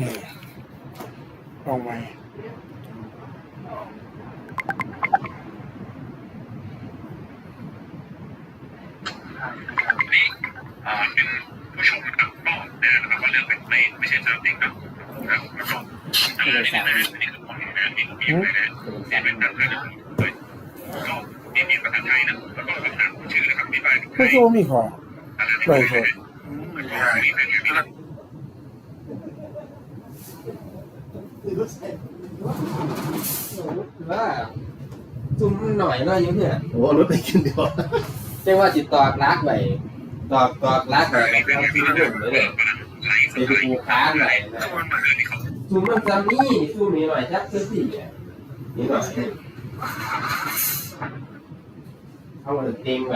นี่ลองไหม อ่าเป็นผู้ชมนะครับก็แต่นะครับว่าเรื่องเป็นไม่ไม่ใช่สามเด็กนะครับแล้วก็อันนี้นะอันนี้คือความเห็นนะที่มีไปนะที่เป็นการเลือกด้วยก็มีมีภาษาไทยนะแล้วก็คำถามชื่อนะครับมีใบ ไม่ คือว่ามีขออะไรใบสดแล้วก็มีเป็นมีแล้วว่าจุ่มหน่อยหน่อยอยังเนี่ยโอ้รถไปกินเดียวเรียกว่าจิตตอกรักไปตอกตอกรักไปแล้วก็ซื้อหุ่นไปเลยไลฟ์สไปดดูค้าหน่อยนะถ้าวันมาเรื่องนี้เขาจุ่มมันจะมีจุ่มนี้หน่อยจักเสื้อสีอะนี่หน่อยเอามันเต็มไป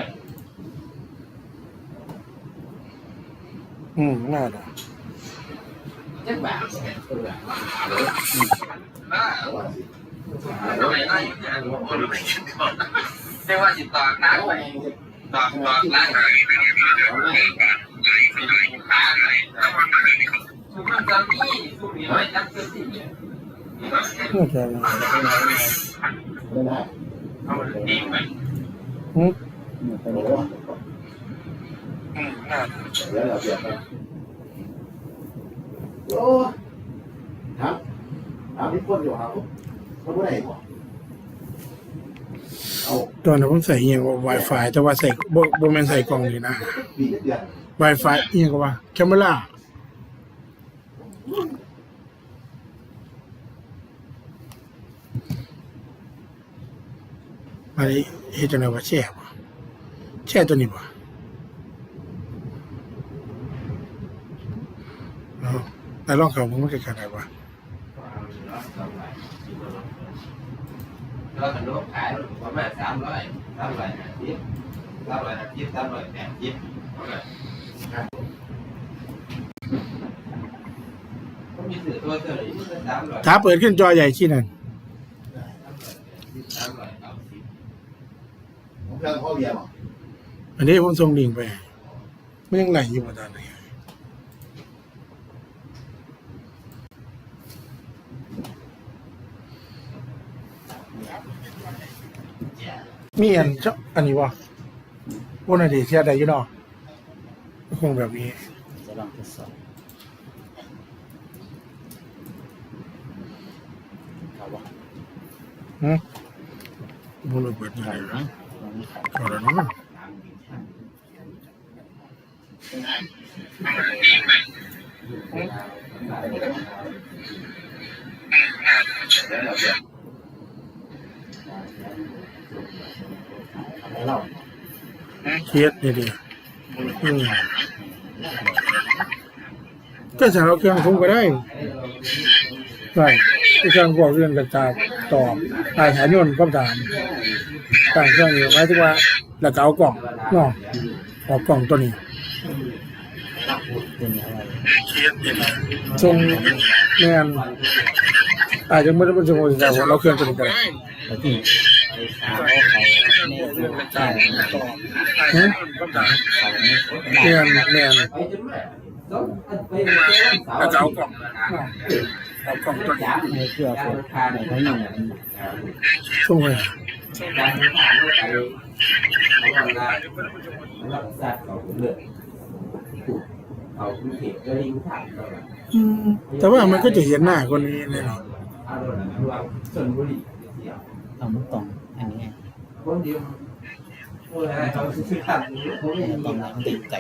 อืมน่าจะจักบาทเนี่ยตัวละหน่อยหน่อยโอ้รถไปกินเดียวเรียกว่าจิตตอกรักไปตอกตอกรักไปไลฟ์เป็นมีแล้วไลฟ์สดไปดูค้าหน่อยถ้าวันมาเรื่องนี้เขาจุ่มมันจะมีจุ่มนี้หน่อยจักเสื้อสีอะนี่หน่อยน่าจะนะไม่ได้เอามันเต็มไป อืมน่าแล้วเราเปลี่ยนไปโอ้ครับถามที่คนอยู่ครับเขาไม่ได้บอกเอาตอนนั้นผมใส่เอียว่า Wi-Fi แต่ว่าใส่บ่บ่แม่นใส่กล่องนี่นะ ปีเดือน Wi-Fi เอียก็ว่าแคมเมราอันนี้เฮ็ดจังได๋ว่าแช่บ่แช่ตัวนี้บ่เอา แต่ลองเข้ามันมันก็กันได้บ่เราขนมขายประมาณสามร้อยสามร้อยห้าสิบสามร้อยห้าสิบสามร้อยแปดสิบก็มีสื่อตัวเท่าไหร่สามร้อยถ้าเปิดขึ้นจอใหญ่ที่นั่นสามร้อยเก้าสิบผมเพื่อนพ่อเบียร์บอกอันนี้ผมส่งลิงก์ไปให้มันยังไหลอยู่บ่ตอนนี้ มีอันเจ้าอันนี้วะวันอดีตเสียใดอยู่เนาะคงแบบนี้ จะลองทดสอบเขาบอกหืมบุรุษเปิดมาเขาเลยนะลองเขาเอาแล้วเนาะ ให้เราเครียดนี่ดิอืมก็สารบเครื่องผมก็ได้ใช่เครื่องพวกเรื่องกระจาตอบตายหายนต์ก็ตามต่างเครื่องอยู่หมายถึงว่าแล้วก็เอากล่องเนาะเอากล่องตัวนี้เป็นอะไรทรงแม่นอาจจะไม่ได้เป็นทรงแต่ว่าเราเครื่องตัวนี้ก็ได้ แล้วที่ไอ้สาวเขาในใต้ตอบหืมเขาไม่แม่นแม่นไปจนมาต้องแล้วก็เอากล่องเนาะเอากล่องตัวนี้ให้เพื่อคนในเขาอยู่เนี่ยทรงไปการผ่านเทำงานแล้วสัตว์เขาเลือกเขาคุณเห็นก็ลิงถ่ายแต่ว่ามันก็จะเห็นหน้าคนนี้แน่นอนอารมณ์รวมชนบุรีเอามันตรงอันนี้คนเดียว โอ้ยเขาซื้อทำนี้เขาไม่ตรยิงงนั้นติดไก่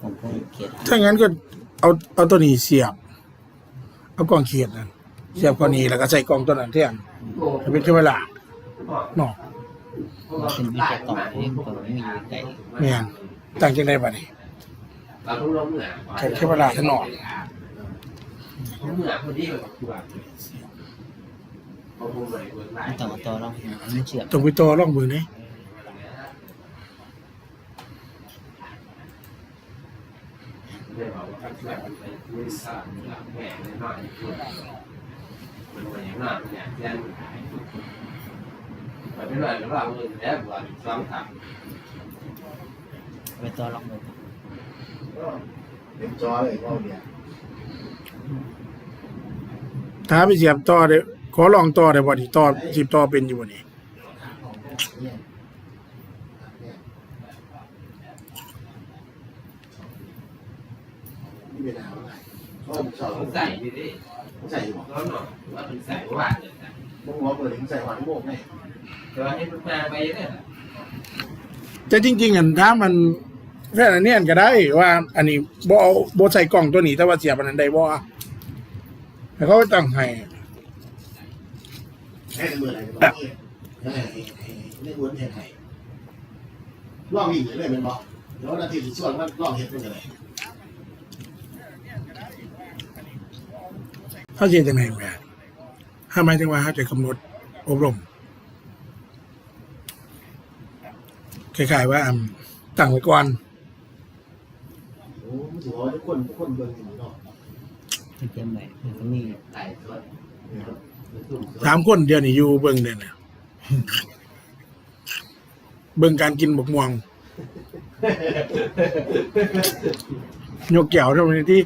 ผมก็เขียนถ้างั้นก็เอาเอาตัวนี้เสียบ เอากล่องเขียดนั่นเสียบกล่องนี้แล้วก็ใส่กล่องตัวนั้นแทนโอ้ให้เป็นแค่เวลาเนาะเป็นมีแค่กล่องเองก็ไม่มีไก่แม่นตั้งจังได๋บัดนี้เราต้องลงเหนือแค่แค่เวลาถนอมเหนือคนที่แบบตัวเขาพูดเลยคนไหนต่อต่อเราไม่เชื่อต้องไปต่อรองมือนี่ เรียกว่าช่วยมันก็หลับแม่น้อยมันก็อย่างนั้นเนี่ยแจ้งขายมันเป็นอะไรก็เราเงินแล้วว่าสองถังไปต่อล็อกเลยก็เป็นจอเลยพ่อเนี่ยถ้าไปเสียบต่อได้ขอลองต่อได้บ่นี่ต่อสิบต่อเป็นอยู่บ่นี่เป็นอะไร เขาชอบใส่ดิดิใส่หมอแล้วหนอยว่าเป็นใส่ว่าเนี่ยมึงหัวเปิดถึงใส่หัวที่โมกไงแต่ว่าให้มันมาไปเนี่ยแต่จริงๆอันถ้ามันแค่อันเนี้ยก็ได้ว่า อันนี้บ่เอาบ่ใส่กล่องตัวนี้แต่ว่าเสียบอันนั้นได้บ่แต่เขาก็ตั้งให้ให้ในมืออะไรก็ต้องให้ให้ให้ในอ้วนเห็นให้ลองอีกเลยเป็นบอกเดี๋ยวนาทีที่ส่วนมันลองเห็นเป็นอะไร เขาเสียจังได๋แม่ถ้าหมายถึงว่าเขาจะกำหนดอบรมคล้ายๆว่าอันตั้งไว้ก่อนโอ้มันถือว่าทุกคนคนเบิ่งอยู่เนาะไปเตรียมไว้มันก็มีใส่ส่วสามคนเดียวนี่อยู่เบิ่งเด้น่ะเบิ่งการกินบกม่วงยกแก้วท่านี้ที่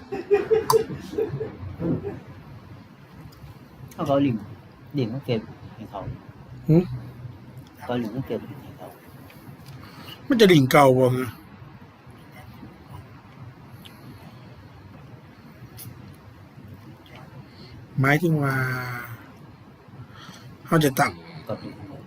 เขาเขาลิงลิงเขาเก็บให้เขาหึเขาลิงเขาเก็บให้เขามันจะดิ่งเก่าบ่ฮะหมายถึงว่าเขาจะตั้งก็เป็นของ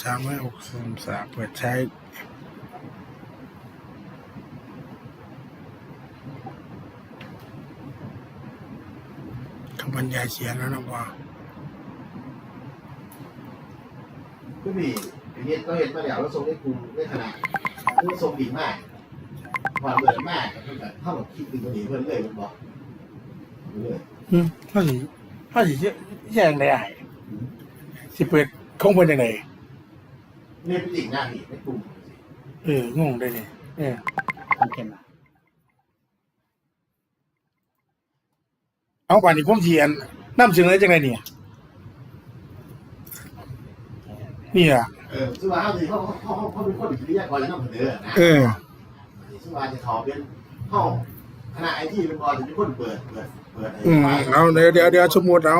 เขาอืมวิดีโอสามร้อยหกสิบสามเปิดใช้คำบรรยายเสียงแล้วนะว่าก็มีอย่างนี้ก็เห็นมาแล้วแล้วทรงได้กลุ่มได้ขนาดคือทรงดีมากความเปิดมากก็แบบเท่ากับคิดถึงคนนี้เพื่อนเลยมันบอกเลยอืมถ้าสิถ้าสิแย่งได้ไอ้สิเปิดคงเป็นยังไง เนี่ยเป็นอีกหน้าที่ในกลุ่มเอองงได้เนี่ยเออมันเข้มอะเอาป่านนี้ผมเทียนน้ำเสนอจังไงเนี่ยนี่อะเออซึ่งว่าเขาเขาเขาเขาเป็นคนที่เรียกว่าจะต้องเสนอนะเออซึ่งว่าจะขอเป็นห้องคณะไอทีเป็นบอลจะเป็นคนเปิดเปิดเปิดอืมเอาเดี๋ยวเดี๋ยวเดี๋ยวสมมติเอา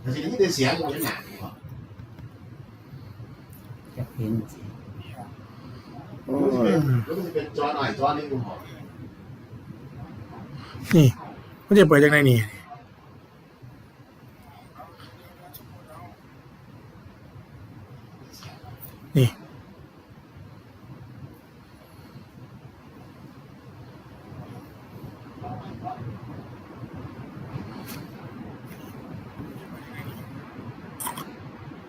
แต่ทีนี้ได้เสียงตรงนี้หนัก เห็นสิมันจะเป็นมันจะเป็นจอหน่อยจอนี้กูบอนี่มันจะเปิดจังไงนี่นี่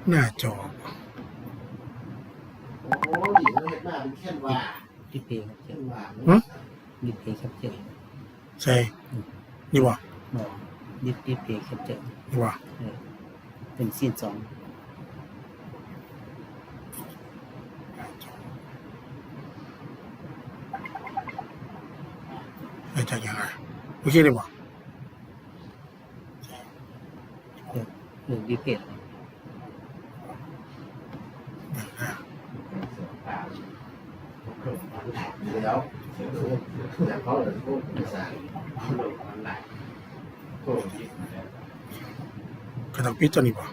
หน้าจอ โอ้ยมัน เห็นเป็นว่าดิเพครับเจ้แค่ว่าดิเพครับเจ้ใช่นี่บ่บอกดิดิเพครับเจ้นี่บ่เออเป็นซีนสองไอ้จากยังไงโอเคเลยบ่หรือดิเพย์ แล้วอยากเขาเลยพวกภาษาลงมันไหลโคตรยิ่งเลยก็ต้องปิดตัวนี้บ่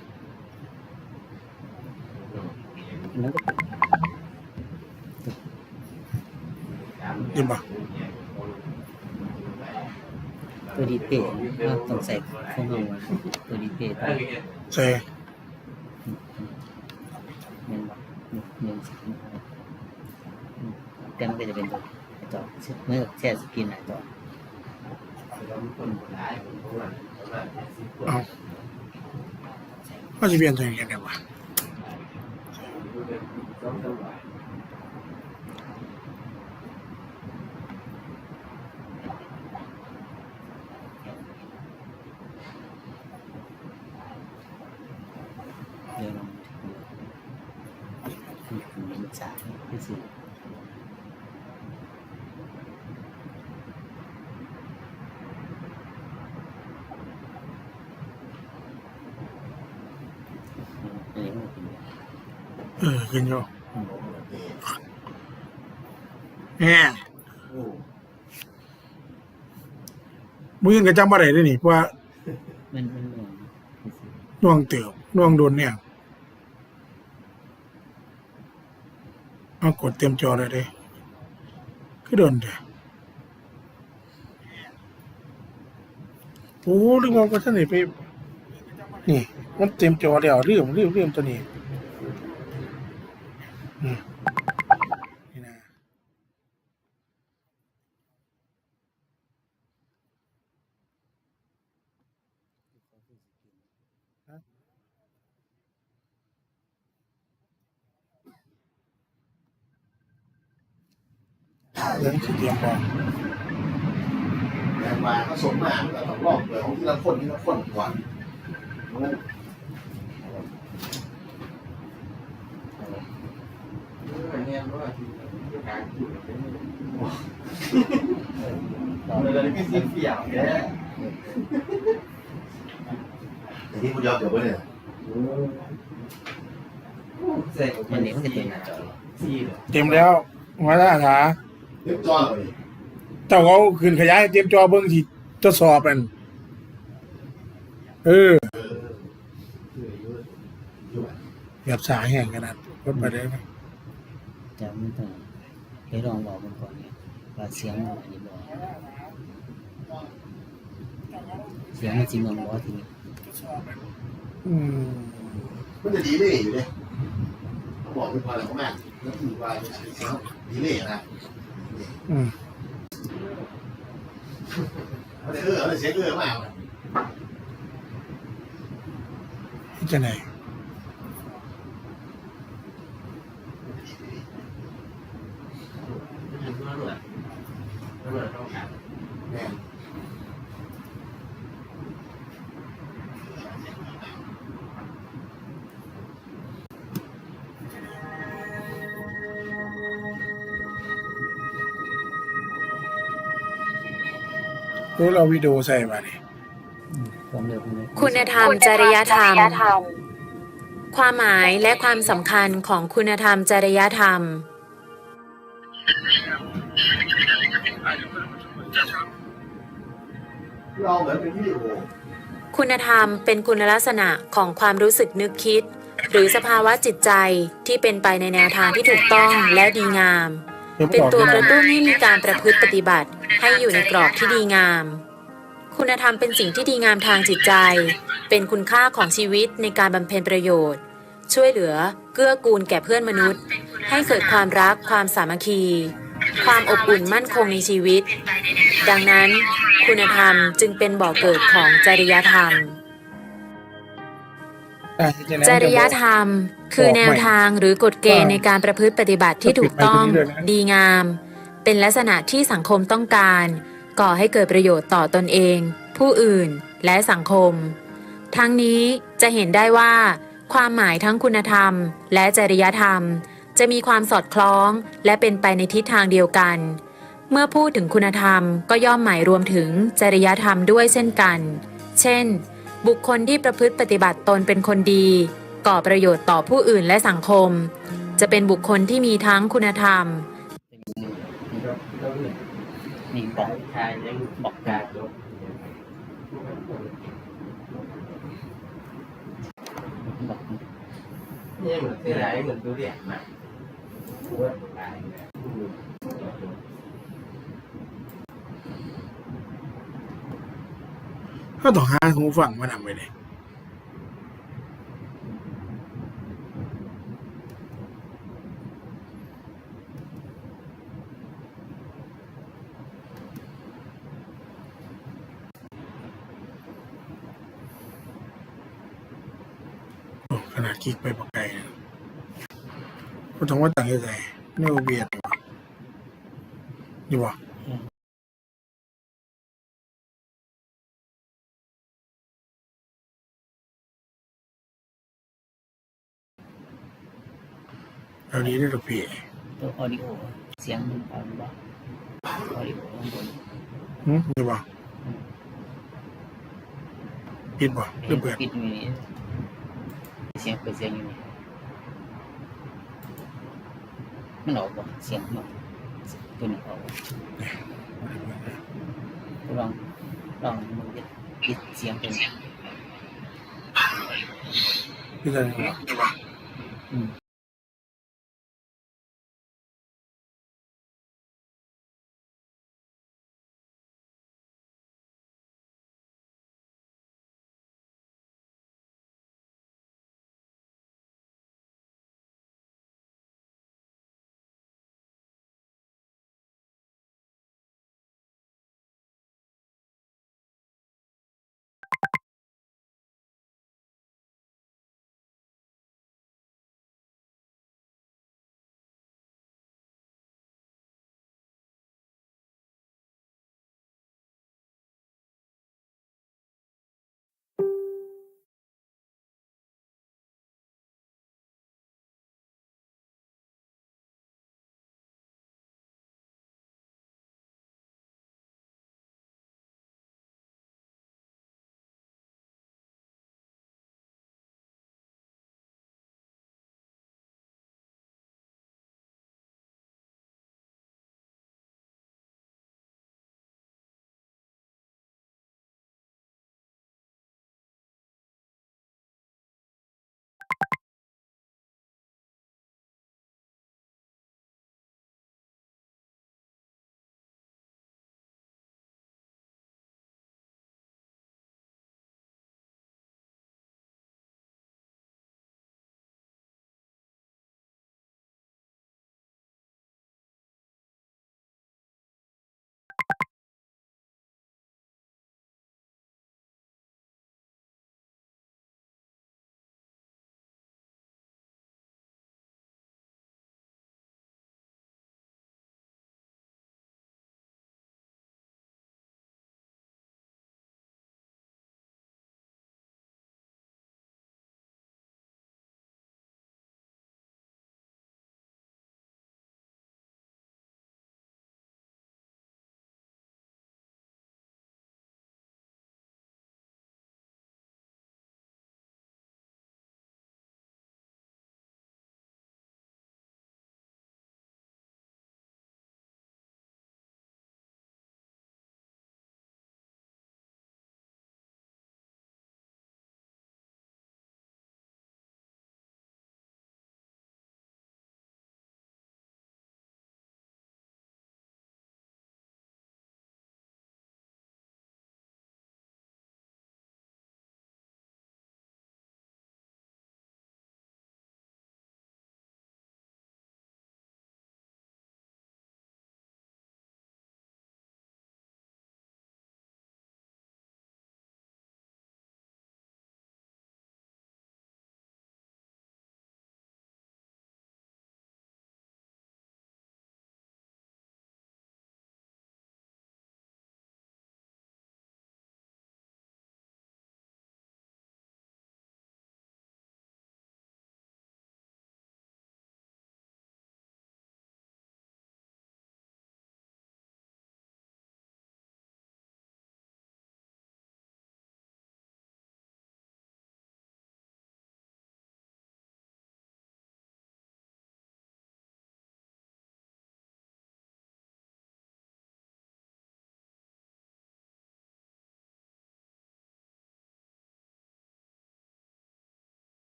อันนั้นก็นี่บ่ตัวดิเพย์เราต้องใส่ข้างนอกตัวดิเพย์ต้องใช่เงินบอกหนึ่งสาม แต่มันก็จะเป็นตัวจอเมื่อแช่สกินหน้าจอเรามีคนหลายคนประมาณประมาณแปดก็จะเปลี่ยนตัวเองยังไงวะ สองสามวัน เดี๋ยวลองดูมันสายที่สุด อันนี้มันเป็น เออ ขึ้นอยู่นี่แง่โอ้มืออื่นก็จำบ่ได้เลยนี่เพราะว่ามันมันหน่วงที่สุดน่วงเติบน่วงโดนเนี่ยเอากดเต็มจอเลยเด้คือโดนเด้อโอ้ลืมเอาก็ท่านนี่ไป นี่ มันเต็มจอแล้วลืมลืมลืมตัวนี้อืมนี่ นะเรื่องสิเตรียมบอกแต่ว่าเขาสมมากแต่ต้องลอกเปลือกของที่ละคนที่ละคนก่อน มันเนี่ยว่าที่การพูดเป็นเลยไม่สิ้นเปลี่ยวแค่แต่ที่คุณยอมเดี๋ยวไปเนี่ยเสร็จอันนี้มันจะเป็นหน้าจอสี่เลยเต็มแล้วมาตรฐาเรียบจอเลยเจ้าเขาขึ้นขยายเตรียมจอเบิ่งที่ทดสอบมันเออเออคืออายุอยู่แบบสายแห้งขนาดรถไปได้ไหม จะไม่ต้องไปลองบอกมันก่อนเนี่ยว่าเสียงมันอันนี้บอกเสียงมันจริงมันบอกทีนี้อืมมันจะดีเลยอยู่เลยต้องบอกเป็นพอแล้วก็มากแล้วคือว่าจะใช้เสียงดีเลยนะอืมมันจะเออมันจะเสียงเออมากจะไหนมัน รู้เราวิดีโอใส่มาเนี่ยความเร็วมันคุณธรรม จริยธรรม ความหมายและความสำคัญของคุณธรรม จริยธรรม เราเหมือนเป็นวิดีโอ คุณธรรมเป็นคุณลักษณะของความรู้สึกนึกคิด หรือสภาวะจิตใจที่เป็นไปในแนวทางที่ถูกต้องและดีงาม เป็นตัวกระตุ้นให้มีการประพฤติปฏิบัติ ให้อยู่ในกรอบที่ดีงาม คุณธรรมเป็นสิ่งที่ดีงามทางจิตใจ เป็นคุณค่าของชีวิตในการบำเพ็ญประโยชน์ ช่วยเหลือ เกื้อกูลแก่เพื่อนมนุษย์ ให้เกิดความรักความสามัคคี ความอบอุ่นมั่นคงในชีวิต ดังนั้น คุณธรรมจึงเป็นบ่อเกิดของจริยธรรม จริยธรรม คือแนวทางหรือกฎเกณฑ์ในการประพฤติปฏิบัติที่ถูกต้องดีงาม เป็นลักษณะที่สังคมต้องการ ก่อให้เกิดประโยชน์ต่อตนเอง ผู้อื่นและสังคม ทั้งนี้จะเห็นได้ว่า ความหมายทั้งคุณธรรม และจริยธรรม จะมีความสอดคล้องและเป็นไปในทิศทางเดียวกัน เมื่อพูดถึงคุณธรรมก็ย่อมหมายรวมถึงจริยธรรมด้วยเช่นกัน เช่น บุคคลที่ประพฤติปฏิบัติตนเป็นคนดี ก่อประโยชน์ต่อผู้อื่นและสังคม จะเป็นบุคคลที่มีทั้งคุณธรรมมีบอกทายแล้วบอกกากยกเนี่ยเหมือนเสียดายเหมือนตัวเรียกมา ก็ต้องหาหูฟังมาทำไปเลยขนาดคลิกไปบอกไก่ก็ต้องว่าต่างยังไงไม่โอเบียดหรอยู่บ่าดีกว่าเอาดีได้หรอพี่ตัวออดิโอเสียงมันอ่อนบ่ออดิโอข้างบนหืมดีกว่าปิดบ่หรือเปิดปิดอยู่นี่เสียงเปิดเสียงอยู่นี่มันออกบ่เสียงมันออกตัวนี้ออกบ่ลองลองมึงดิปิดเสียงตัวนี้พี่จะดีกว่าอืม